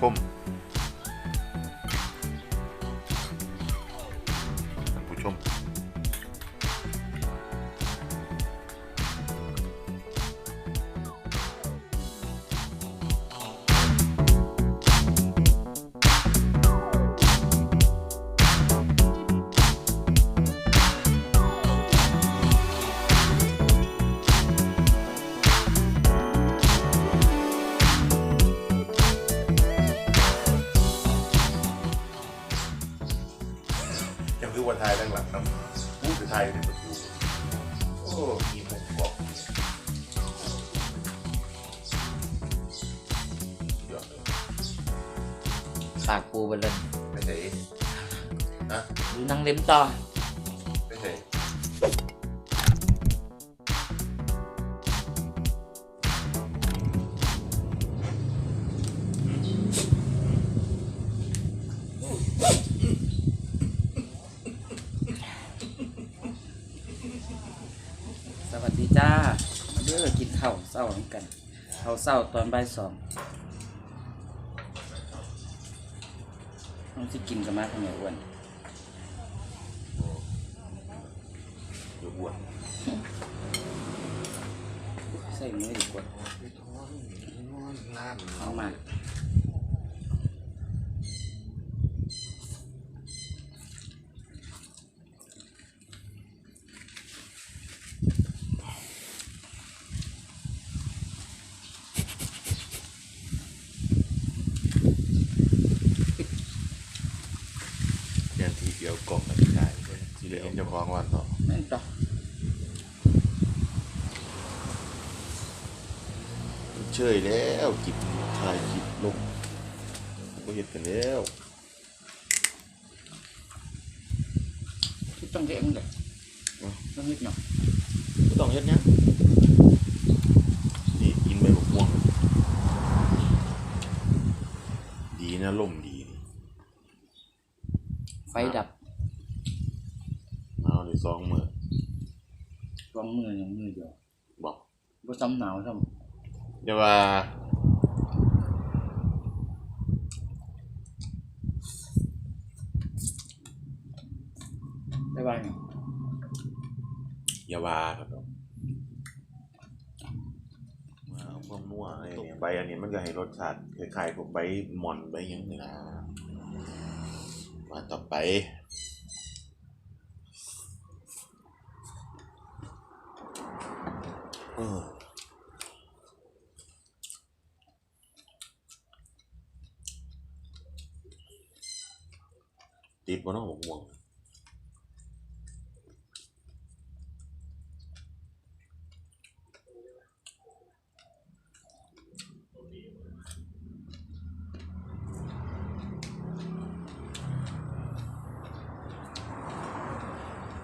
ชม คือวันไทยด้านหลังนะพูดถึงไทยในประตูโอ้มีมุมบอกยอดเลยปากปูไปเลยไม่ใช่นะดูนั่งเล็มต่อ ข้าวเศร้าตอนบ่ายสองต้องที่กินกันมาทำไมอ้วนเดี๋ยวบวชใส่มือดีกว่าน้ำเอามา เรียนทีเดียวกล่องกันไม่ได้ทีเหลือเจ้า ของวันต่อแม่นต่อเชยแล้วกิบถ่ายคลิปลงก็เห็นกันแล้วที่ต้องเจ๊งเลยต้องนิดหน่อยไม่ต้องเฮ็ดเนี้ยนี่กินใบบักม่วง ดีนะลมดีนี่ไฟดับเอาเลย สองมือสองมืออย่างมือเดียวบอกบ่ซ้ำหนาวซ้อย่าว่าำได้บ้างอย่าว่าครับผมมาเอาความนัวไอ้เนี่ยใบอันนี้มันก็ให้รสชาติคล้ายๆพวกใบหม่อนใบหยังนี่นะมาต่อไป เออติดบนน้องหมกม่วง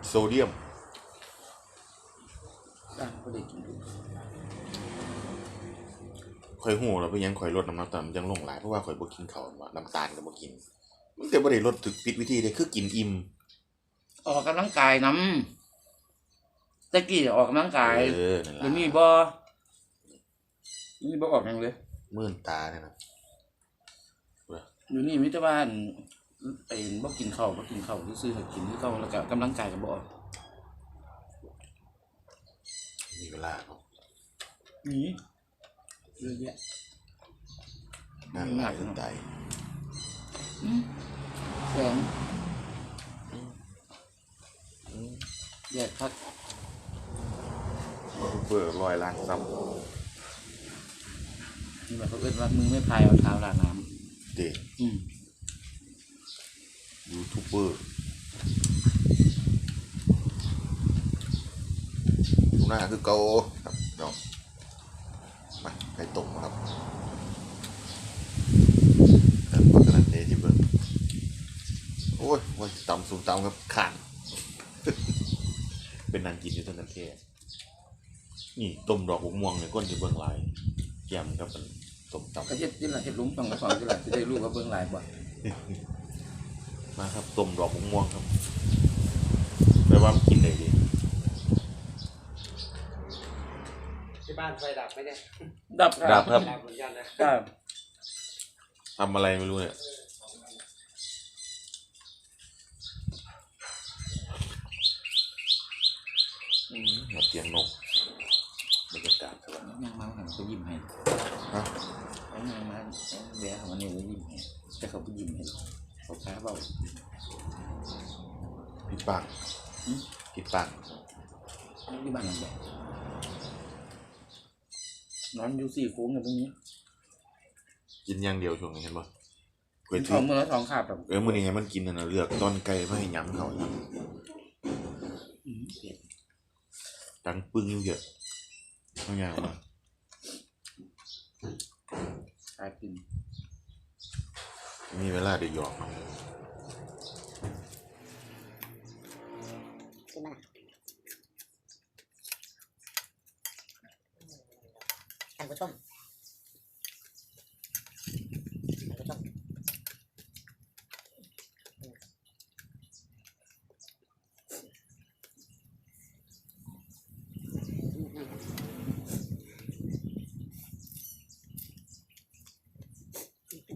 โซเดียม อะก็ได้กินดู ข่อยหูแล้วเป็นหยังข่อยลดน้ำหนักแต่มันยังลงหลายเพราะว่าข่อยบ่กินข้าวว่าน้ำตาลก็บ่กิน มันก็บ่ได้ลดถึกผิดวิธีเลยคือกินอิ่มออกกำลังกายน้ำตะกี้ออกกำลังกายเออนั่นเดี๋ยวนี้ล่ะบ่นี่บ่ออกหยังเลยมื่นตาเนี่ยนะเดี๋ยวนี้มิตรบ้านไอ้บ่กินข้าวบ่กินข้าวซื้อๆให้กินที่เขาแล้วก็กำลังกายก็บ่ออกมีเวลาเนาะ นี่ เยอะแยะงานหลายจนตายอืมแสงแยกพักยูทูบเบอร์ร้อยล้านซับนี่แบบเขาเอิ้นว่ามือไม่พายเอาเท้าล้างน้เด็กำอืมยูทูบเบอร์ดูหน้าคือเกาครับเนาะ มาไก่ตกมาครับเติมพักกันเดที่เบิ้งโอ้ยโอ้ยตำสูงตำครับขานเป็นนางกินอยู่ตั้งแต่เทศนี่ต้มดอกบุกม่วงเนี่ยก้นที่เบิ้งหลายแยมครับเป็นต้มตำก็เฮ็ดที่ละเฮ็ดหลุมฟังกระสอนที่ละจะได้รู้ว่าเบิ่งหลายบ่มาครับต้มดอกบุกม่วงครับแปลว่ามันกินได้ดี ที่บ้านไฟดับไหมเนี่ยดับดับครับ ดับเหมือนกันนะครับทำอะไรไม่รู้เนี่ย อืมหัวเตียงนกบรรยากาศสบายยังมาหันไปยิ้มให้ฮะแล้วยังมาแวะเขามาเนี่ยแล้วยิ้มให้แต่เขาไปยิ้มให้เขาค้าเบาผิดปากอืมผิดปากที่บ้านยังไง นอนอยู่สี่โค้งอยู่ตรงนี้กินอย่างเดียวช่วงนี้เห็นปะก๋วยทเตี๋อยวงเมื่อละทองขาบแบบเออมื้อนี้ให้มันกินน่ะนะเลือกต้นไก่ไม่ให้ย้ำเขานะอืมเผ็ดดังปึ้งอยู่เยอะไม่อยากมากลายเป็นมีเวลาได้หยอกชิม ท่านผู้ชมท่านผู้ชม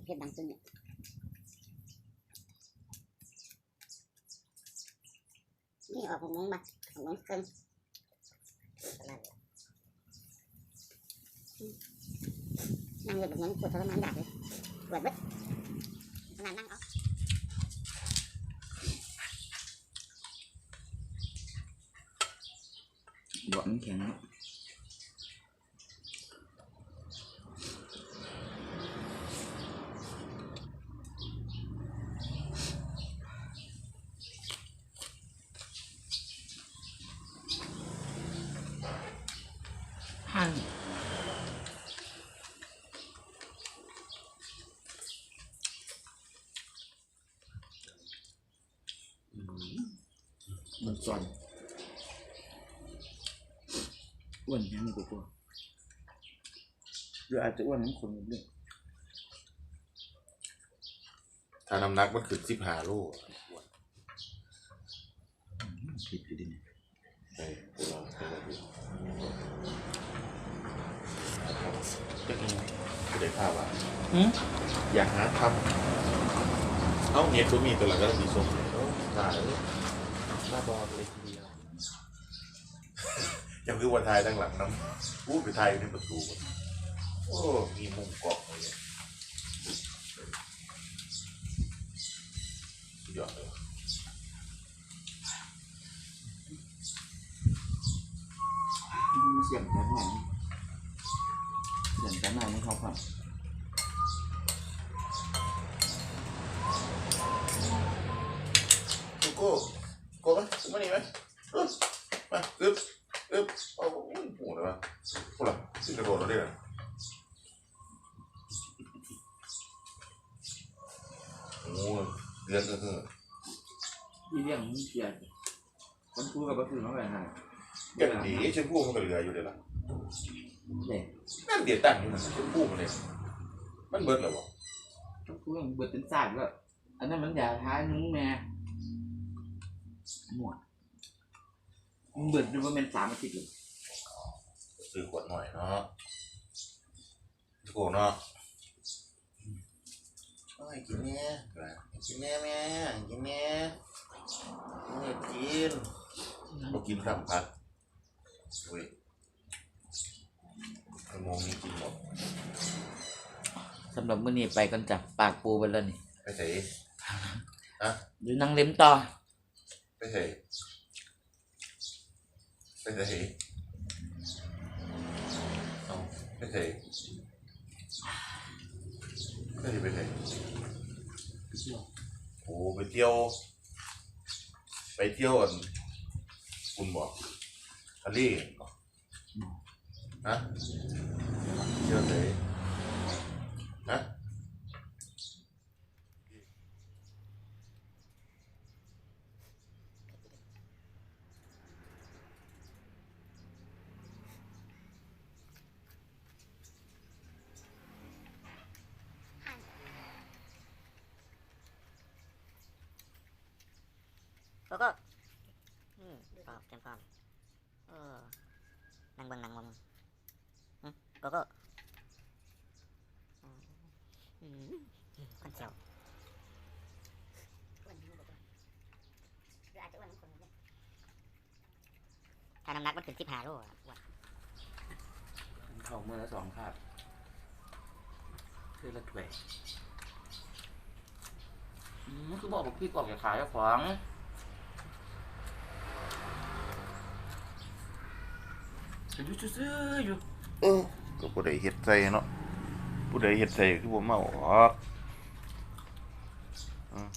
เผ็ดดังจนเนี่ยนี่ออกหกโมงมาหกโมงครึ่งประมาณนี้ นั่งอยู่แบบนี้ปวดทรมานแบบเลยปวดเว้ยขนาดนั่งเอาบาะมันแข็งเนอ มันซอนอ้วนแค่นี้กูกลัวหรืออาจจะอ้วนทั้งคนเลยถ้าน้ำหนักมันขึ้นสิบห้าโลผิดอยู่ดิเนี่ยใช่กูลองใช้มาดูจะกินกูได้ภาพว่าหืมอยากหาทำเอ้าเน็ตก็มีตัวละก็มีส่งเลยโอ้ตายเลย บ้าบอเลยทีเดียวยังคือวันไทายตั้งหลังน้ำพูดไปไทยอยู่ในประตูหมดโอ้มีมุมเกาะเลยเนี่ยสุดยอดเลยเสียงแค่ไหนเสียงแค่ไหนไม่เขาครับโกโก้โก้ไห มมานี่ไหมอึ๊บมาอึ๊บอึ๊บเอาอุ้ยหูเลยมาพวกเราขึ้นกระโดดเราได้เหรอโอ้เดือดเออที่เรียกมันเกลียดคนพูดกับก็คือน้องแหวนหายอย่างดีชมพู่มันก็เหลืออยู่เดี๋ยวละเด็กนั่นเดี๋ยวตั้งอยู่มันชมพู่มันเลยมันเบิดแล้ววะคนพูดอย่างเบิดเป็นศาสตร์ก็อันนั้นมันอย่าท้ายนู้แม่ หมวดมันเบิดดูว่าเป็นสามอาทิตย์เลยซื้อขวดหน่อยเนาะถูกเนาะช่วยกินแม่กินแม่แม่กินแม่ไม่กินเรากินสามพัดเว้ยชั่วโมงนี้กินหมดสำหรับมื้อนี้ไปกันจากปากปูไปแล้วนี่ไปใส่เดี๋ยวนั่งเล็มต่อ ไปใส่ไปใส่เอาไปใส่ไปใส่ไปใส่โอ้ไปเที่ยว ไปเที่ยวอันคุณบอกทะเลเหรอฮะเที่ยวไหนฮะ โกโก้อืมพร้อมเจมพร้อมเออนั่งบังนั่งบังอมกโก้อืมอืมคนเจียวอ้วนอยู่บ่ตัวหรืออาจจะอ้วนเหมือนคนเนี่ยถ้าน้ำหนักมันถึงสิบห้าโลอะอ้วนเข้ามือละสองคาบคือละถ้วยอืมคือบอกบอกพี่กอกอย่าขายเจ้าของ อยู่ซื่อๆอยู่เออก็ผู้ใดเฮ็ดใส่เนาะผู้ใดเฮ็ดใส่คือบ่เมาออกอืม